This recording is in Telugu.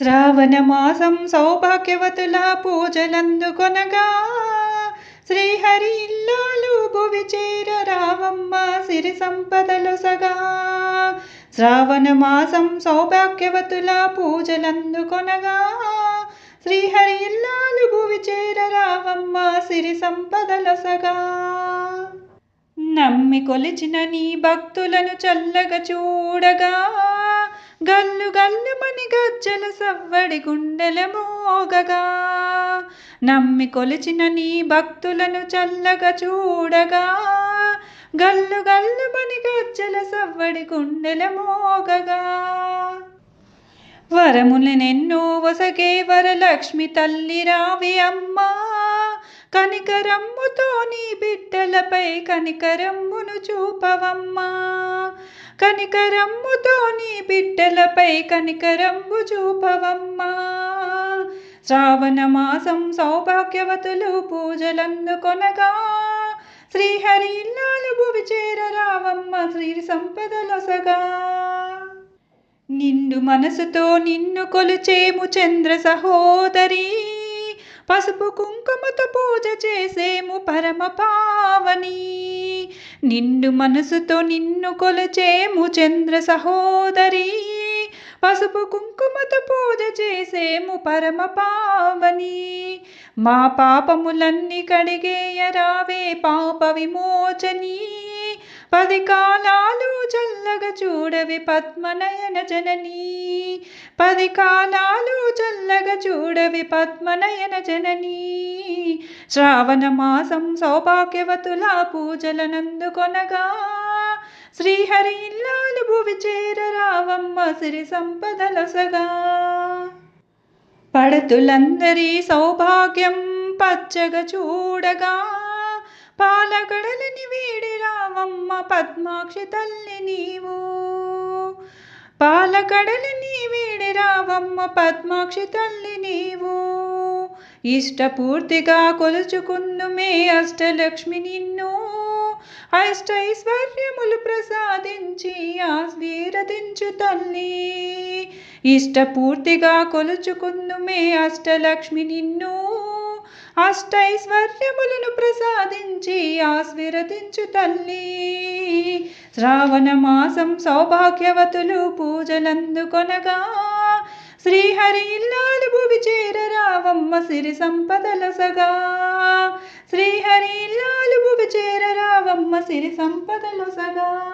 శ్రావణమాసం సౌభాగ్యవతుల పూజలందుకొనగా శ్రీహరి ఇల్లాలు భువి చేర రావమ్మ సిరి సంపదలు సగా. శ్రావణమాసం సౌభాగ్యవతుల పూజలందుకొనగా శ్రీహరి ఇల్లాలు భువి చేర రావమ్మ సిరి సంపదలు సగా. నమ్మి కొలిచిన నీ భక్తులను చల్లగా చూడగా గల్లుమని సవ్వడి గుండెల మోగగా నమ్మి కొలిచిన నీ భక్తులను చల్లగా చూడగా గల్లు గల్లుమని గజ్జల సవ్వడి గుండెల మోగగా. వరములనెన్నో వసగే వరలక్ష్మి తల్లి రావి అమ్మా కనికరమ్ముతో నీ బిడ్డలపై కనికరమ్మును చూపవమ్మా. కనికరమ్ముతో నీ బిడ్డలపై కనికరమ్ము చూపవమ్మా. శ్రావణ మాసం సౌభాగ్యవతులు పూజలందుకొనగా శ్రీహరి ఇల్లాలు భువి చేరరావమ్మ శ్రీ సంపదలొసగా. నిండు మనసుతో నిన్ను కొలుచేము చంద్ర సహోదరి పసుపు కుంకుమతో పూజ చేసేము పరమ పావని. నిండు మనసుతో నిన్ను కొలుచేము చంద్ర సహోదరి. పసుపు కుంకుమతో పూజ చేసేము పరమ పావని. మా పాపములన్నీ కడిగేయరావే పాప విమోచని. పది కాలాలు చల్లగా చూడవి పద్మనయన జననీ. పది కాలాలు చల్లగా చూడవి పద్మనయన జననీ. శ్రావణ మాసం సౌభాగ్యవతుల పూజలనందుకొనగా శ్రీహరి ఇల్లాలు భువి చేర రావమ్మ సిరి సంపదలసగా పడతులందరి సౌభాగ్యం పచ్చగా చూడగా పాలగడలని వీడి రావమ్మ పద్మాక్షి తల్లి నీవు. పాలగడలని వీడి రావమ్మ పద్మాక్షి తల్లి నీవు. ఇష్టపూర్తిగా కొలుచుకుందుమే అష్టలక్ష్మి నిన్ను. అష్టైశ్వర్యములు ప్రసాదించి ఆశీర్వదించు తల్లి. ఇష్టపూర్తిగా కొలుచుకుందుమే అష్టలక్ష్మి నిన్ను. అష్టైశ్వర్యములను ప్రసాదించి ఆశీర్వదించు తల్లి. శ్రావణ మాసం సౌభాగ్యవతులు పూజలందుకొనగా శ్రీహరి ఇల్లాలు భువి చేరరావమ్మ సిరి సంపదలసగా శ్రీహరి ఇల్లాలు భువి చేరరావమ్మ సిరి సంపదలసగా